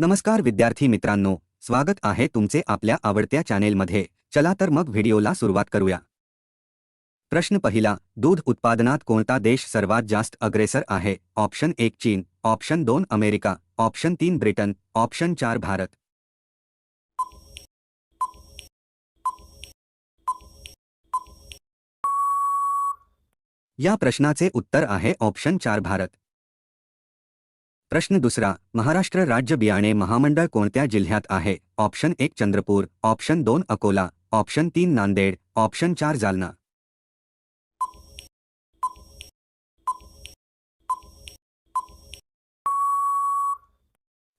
नमस्कार विद्यार्थी मित्रांनो, स्वागत आहे तुमचे आपल्या आवडत्या चॅनेलमध्ये. चला तर मग व्हिडिओला सुरुवात करूया. प्रश्न पहिला, दूध उत्पादनात कोणता देश सर्वात जास्त अग्रेसर आहे? ऑप्शन एक चीन, ऑप्शन दोन अमेरिका, ऑप्शन तीन ब्रिटन, ऑप्शन चार भारत. या प्रश्नाचे उत्तर आहे ऑप्शन चार भारत. प्रश्न दुसरा, महाराष्ट्र राज्य बियाणे महामंडळ कोणत्या जिल्ह्यात आहे? ऑप्शन एक चंद्रपूर, ऑप्शन दोन अकोला, ऑप्शन तीन नांदेड, ऑप्शन चार जालना.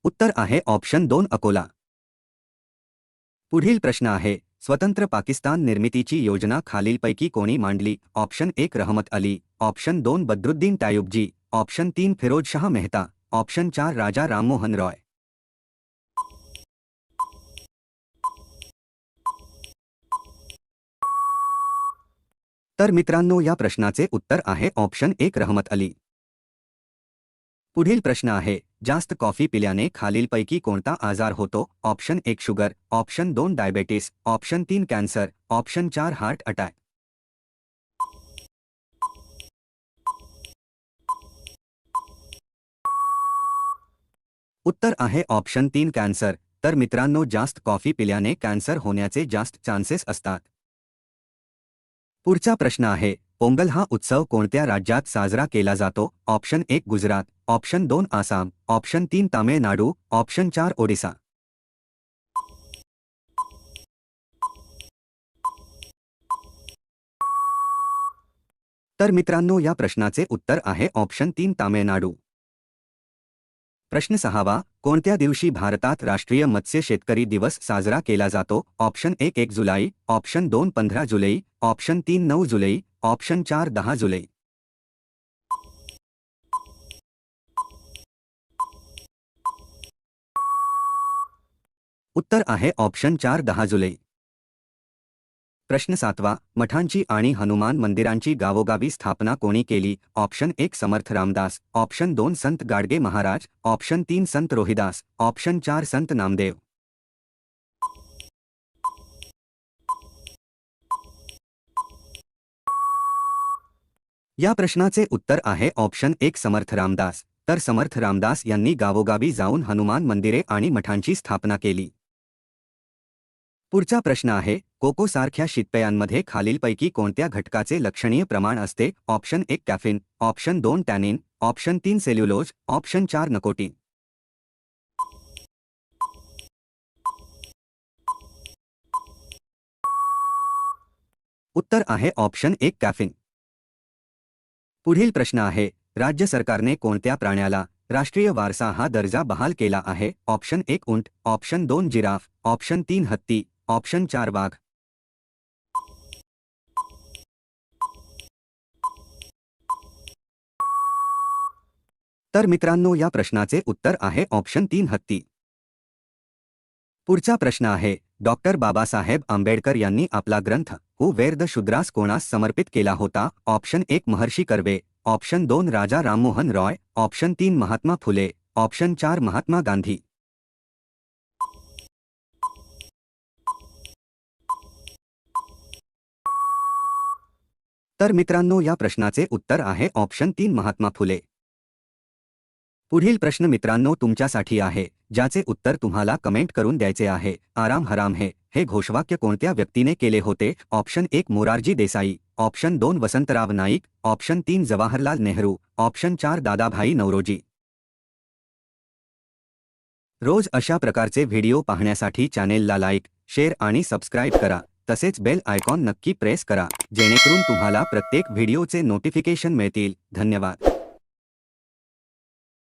उत्तर आहे ऑप्शन दोन अकोला. पुढील प्रश्न आहे, स्वतंत्र पाकिस्तान निर्मितीची योजना खालीलपैकी कोणी मांडली? ऑप्शन एक रहमत अली, ऑप्शन दोन बद्रुद्दीन टायुबजी ऑप्शन तीन फिरोज शाह मेहता. ऑप्शन चार, राजा राममोहन रॉय। तर मित्रांनो, या प्रश्नाचे उत्तर आहे ऑप्शन एक, रहमत अली। पुढील प्रश्न आहे, जास्त कॉफ़ी पिल्याने खालीलपैकी कोणता आजार होतो? ऑप्शन एक, शुगर, ऑप्शन दोन, डायबेटीस, ऑप्शन तीन, कॅन्सर, ऑप्शन चार, हार्ट अटॅक। उत्तर आहे ऑप्शन तीन कॅन्सर. तर मित्रांनो, जास्त कॉफ़ी पिल्याने कॅन्सर होण्याचे जास्त चान्सेस असतात. पुढचा प्रश्न आहे, पोंगल हा उत्सव कोणत्या राज्यात साजरा केला जातो? ऑप्शन एक गुजरात, ऑप्शन दोन आसाम, ऑप्शन तीन तामिळनाडू, ऑप्शन चार ओडिसा. तर मित्रांनो, या प्रश्नाचे उत्तर आहे ऑप्शन तीन तामिळनाडू. प्रश्न सहावा को कोणत्या दिवशी भारतात राष्ट्रीय मत्स्य शेतकरी दिवस साजरा केला जातो? ऑप्शन एक एक जुलै. ऑप्शन दोन, पंधरा जुलै. ऑप्शन तीन, नऊ जुलै. ऑप्शन चार, दहा जुलै. उत्तर आहे, ऑप्शन चार, दहा जुलै. प्रश्न सातवा, मठांची आणि हनुमान मंदिरांची गावोगावी स्थापना कोणी केली? ऑप्शन एक समर्थ रामदास, ऑप्शन दोन संत गाडगे महाराज, ऑप्शन तीन संत रोहिदास, ऑप्शन चार संत नामदेव. या प्रश्नाचे उत्तर आहे ऑप्शन एक समर्थ रामदास. तर समर्थ रामदास यांनी गावोगावी जाऊन हनुमान मंदिरे आणि मठांची स्थापना केली. पुढचा प्रश्न आहे कोको सारख्या शीतपेयांमध्ये खालीलपैकी कोणत्या घटकाचे लक्षणीय प्रमाण असते? ऑप्शन एक कॅफिन, ऑप्शन दोन टॅनिन, ऑप्शन तीन सेल्युलोज, ऑप्शन चार नकोटीन. उत्तर आहे ऑप्शन एक कॅफिन. पुढील प्रश्न आहे, राज्य सरकारने कोणत्या प्राण्याला राष्ट्रीय वारसा हा दर्जा बहाल केला आहे? ऑप्शन एक उंट, ऑप्शन दोन जिराफ, ऑप्शन तीन हत्ती, ऑप्शन चार वाघ तर मित्रांनो, या प्रश्नाचे उत्तर आहे ऑप्शन तीन हत्ती. पुढचा प्रश्न आहे, डॉक्टर बाबासाहेब आंबेडकर यांनी आपला ग्रंथ, हु वेद शूद्रास कोणास समर्पित केला होता? ऑप्शन एक, महर्षी कर्वे. ऑप्शन दोन, राजा राममोहन रॉय. ऑप्शन तीन, महात्मा फुले. ऑप्शन चार, महात्मा गांधी. तर मित्रांनो, या प्रश्नाचे उत्तर आहे ऑप्शन तीन, महात्मा फुले. पुढील प्रश्न मित्रांनो तुमच्यासाठी आहे ज्याचे उत्तर तुम्हाला कमेंट करून द्यायचे आहे. आराम हराम हे हे घोषवाक्य कोणत्या व्यक्तीने केले होते? ऑप्शन एक मोरारजी देसाई ऑप्शन दोन वसंतराव नाईक ऑप्शन तीन जवाहरलाल नेहरू ऑप्शन चार दादाभाई नवरोजी रोज अशा प्रकारचे व्हिडिओ पाहण्यासाठी चॅनेलला लाईक शेअर आणि सबस्क्राईब करा. तसेच बेल आयकॉन नक्की प्रेस करा जेणेकरून तुम्हाला प्रत्येक व्हिडिओचे नोटिफिकेशन मिळतील. धन्यवाद.